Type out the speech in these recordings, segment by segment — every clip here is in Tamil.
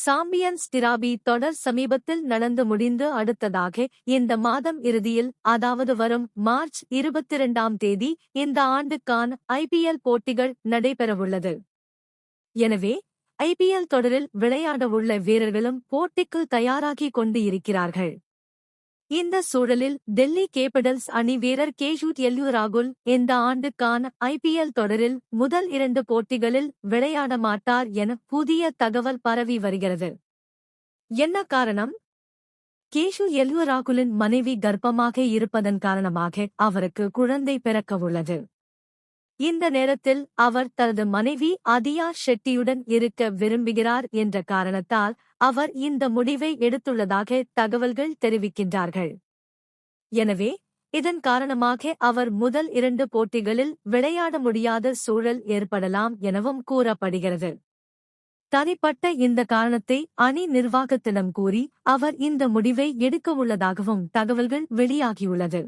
சாம்பியன்ஸ் டிராபி தொடர் சமீபத்தில் நடந்து முடிந்து அடுத்ததாக இந்த மாதம் இறுதியில் அதாவது வரும் மார்ச் இருபத்திரண்டாம் தேதி இந்த ஆண்டுக்கான ஐபிஎல் போட்டிகள் நடைபெறவுள்ளது. எனவே ஐபிஎல் தொடரில் விளையாடவுள்ள வீரர்களும் போட்டிக்கு தயாராகிக் கொண்டு இருக்கிறார்கள். இந்த சூழலில் டெல்லி கேபிடல்ஸ் அணி வீரர் கேஷூத் எல்யூ ராகுல் இந்த ஆண்டுக்கான ஐபிஎல் தொடரில் முதல் இரண்டு போட்டிகளில் விளையாட மாட்டார் என புதிய தகவல் பரவி வருகிறது. என்ன காரணம்? கேஷு எல்யூ ராகுலின் மனைவி கர்ப்பமாக இருப்பதன் காரணமாக அவருக்கு குழந்தை பிறக்கவுள்ளது. இந்த நேரத்தில் அவர் தனது மனைவி அதியா ஷெட்டியுடன் இருக்க விரும்புகிறார் என்ற காரணத்தால் அவர் இந்த முடிவை எடுத்துள்ளதாக தகவல்கள் தெரிவிக்கின்றார்கள். எனவே இதன் காரணமாக அவர் முதல் இரண்டு போட்டிகளில் விளையாட முடியாத சூழல் ஏற்படலாம் எனவும் கூறப்படுகிறது. தனிப்பட்ட இந்த காரணத்தை அணி நிர்வாகத்திடம் கூறி அவர் இந்த முடிவை எடுக்கவுள்ளதாகவும் தகவல்கள் வெளியாகியுள்ளது.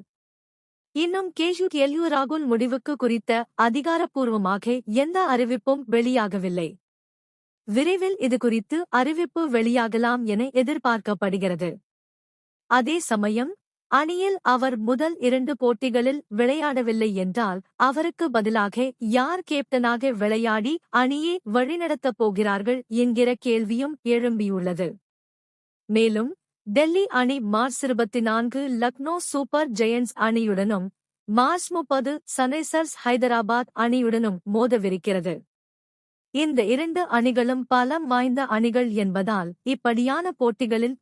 இன்னும் கேஷு எல்யூ ராகுல் முடிவுக்கு குறித்த அதிகாரப்பூர்வமாக எந்த அறிவிப்பும் வெளியாகவில்லை. விரைவில் இது குறித்து அறிவிப்பு வெளியாகலாம் என எதிர்பார்க்கப்படுகிறது. அதே சமயம் அணியில் அவர் முதல் இரண்டு போட்டிகளில் விளையாடவில்லை என்றால் அவருக்கு பதிலாக யார் கேப்டனாக விளையாடி அணியை வழிநடத்தப் போகிறார்கள் என்கிற கேள்வியும் எழும்பியுள்ளது. மேலும் டெல்லி அணி மார்ச் இருபத்தி நான்கு லக்னோ சூப்பர் ஜெயண்ட்ஸ் அணியுடனும் மார்ச் முப்பது சனைசர்ஸ் ஹைதராபாத் அணியுடனும் மோதவிருக்கிறது. இந்த இரண்டு அணிகளும் பலம் வாய்ந்த அணிகள் என்பதால் இப்படியான போட்டிகளில்